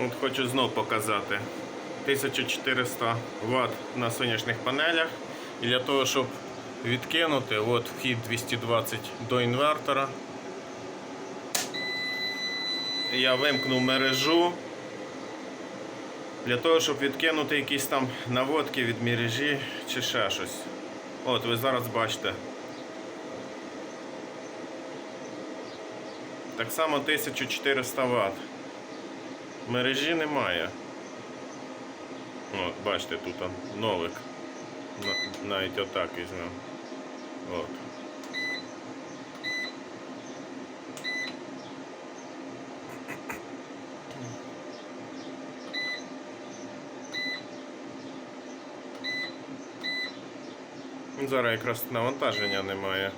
От хочу знов показати. 1400 Вт на сонячних панелях. І для того, щоб відкинути, от вхід 220 до інвертора. Я вимкнув мережу. Для того, щоб відкинути якісь там наводки від мережі чи ще щось. От ви зараз бачите. Так само 1400 Вт. Мережі немає. От, бачите, тут. На- Навіть отак візьмемо. От. Зараз якраз навантаження немає.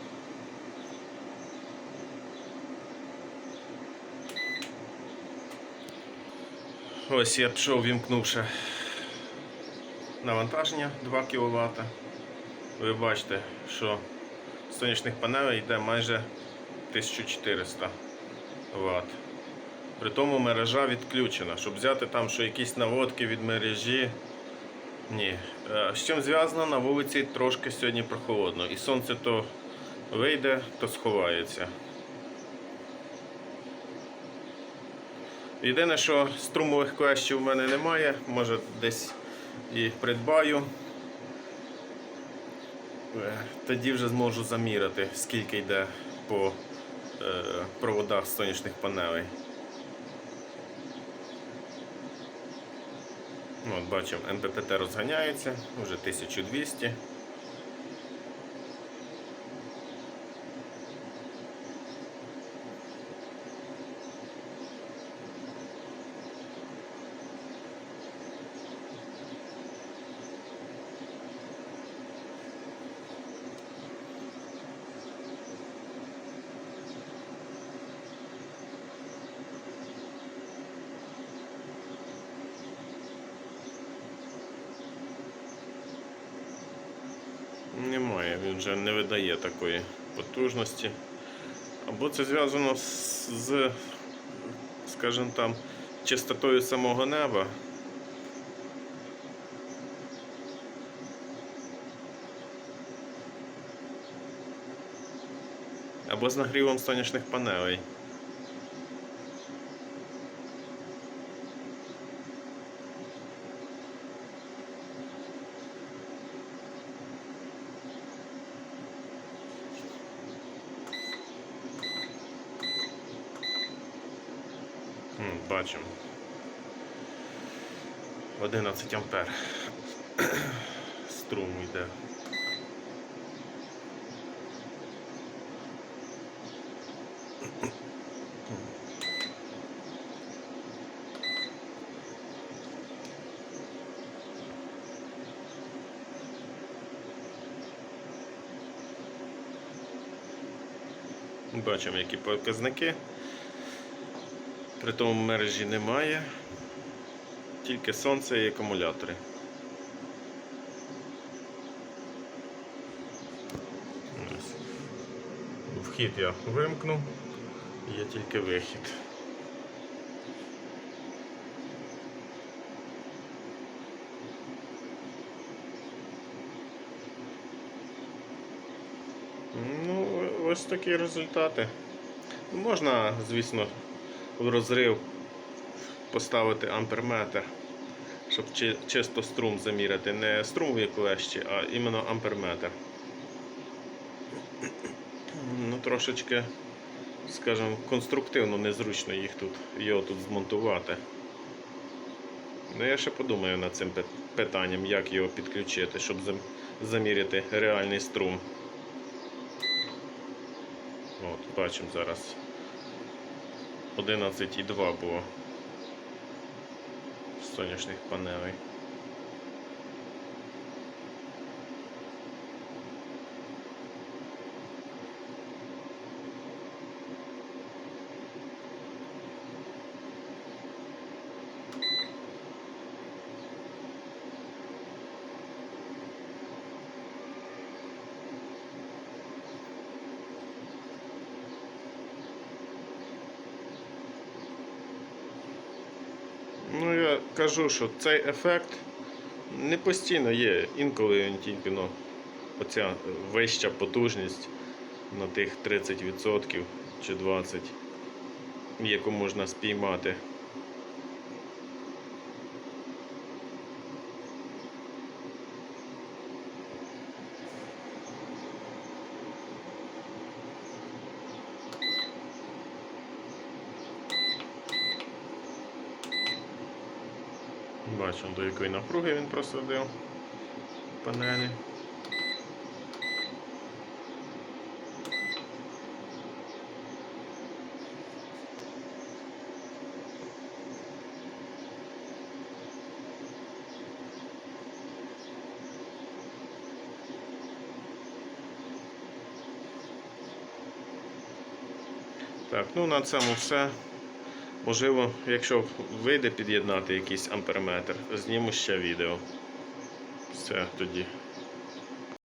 Ось я пішов, вімкнувши навантаження 2 кВт. Ви бачите, що з сонячних панелей йде майже 1400 Вт. При тому мережа відключена. Щоб взяти там, що якісь наводки від мережі. Ні. Е, З чим зв'язано, на вулиці трошки сьогодні прохолодно. І сонце то вийде, то сховається. Єдине, що струмових клещів в мене немає, може десь і придбаю. Е, Тоді вже зможу заміряти, скільки йде по е, проводах сонячних панелей. Ну, От Бачимо, НППТ розганяється, вже 1200. Немає, він вже не видає такої потужності. Або це зв'язано з, скажімо там, чистотою самого неба. Або з нагрівом сонячних панелей. Бачимо. 11 ампер. Струму йде. Бачимо, які показники. При тому мережі немає, тільки сонце і акумулятори. Вхід я вимкнув, є тільки вихід. Ну, ось такі результати. Можна, звісно, в розрив поставити амперметр, щоб чи- чисто струм заміряти. Не струмові клещі, а іменно амперметр. Ну, трошечки, скажімо, конструктивно незручно їх тут, його тут змонтувати. Ну, я ще подумаю над цим питанням, як його підключити, щоб заміряти реальний струм. От, бачимо зараз 11,2 було сонячних панелей. Кажу, що цей ефект не постійно є. Інколи тільки ну, оця вища потужність на тих 30% чи 20%, яку можна спіймати. Бачимо, до якої напруги він просадив панелі. Так, ну на цьому все. Можливо, якщо вийде під'єднати якийсь амперметр, зніму ще відео. Все тоді.